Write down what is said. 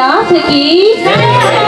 নাথ থেকে